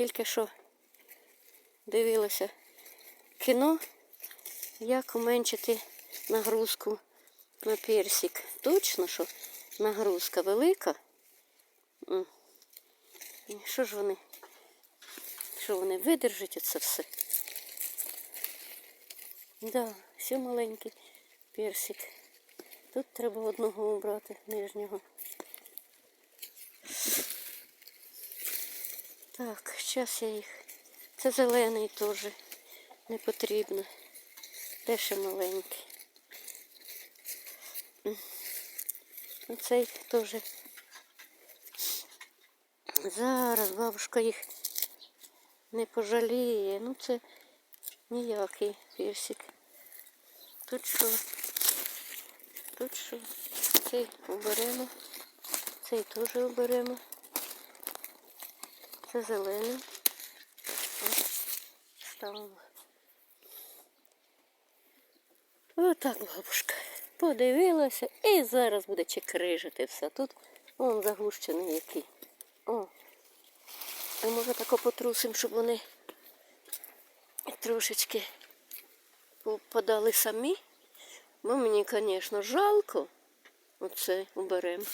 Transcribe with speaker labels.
Speaker 1: тільки що дивилася кіно, як уменшити нагрузку на персик. Точно, що нагрузка велика. Що ж вони? Що вони видержать це все? Да, все маленький персик. Тут треба одного обрати нижнього. Так, зараз я їх. Це зелений теж не потрібно. Ще маленький. М. Оцей теж. Зараз бабушка їх не пожаліє. Ну це ніякий персик. Тут що? Тут що? Цей оберемо. Цей теж оберемо. Це зелений. Ось, Ставимо. Отак бабушка. Подивилася і зараз буде чекрижити все. Тут вон загущений який. О. А може тако потрусимо, щоб вони трошечки попадали самі. Бо мені, звісно, жалко. Оце уберемо.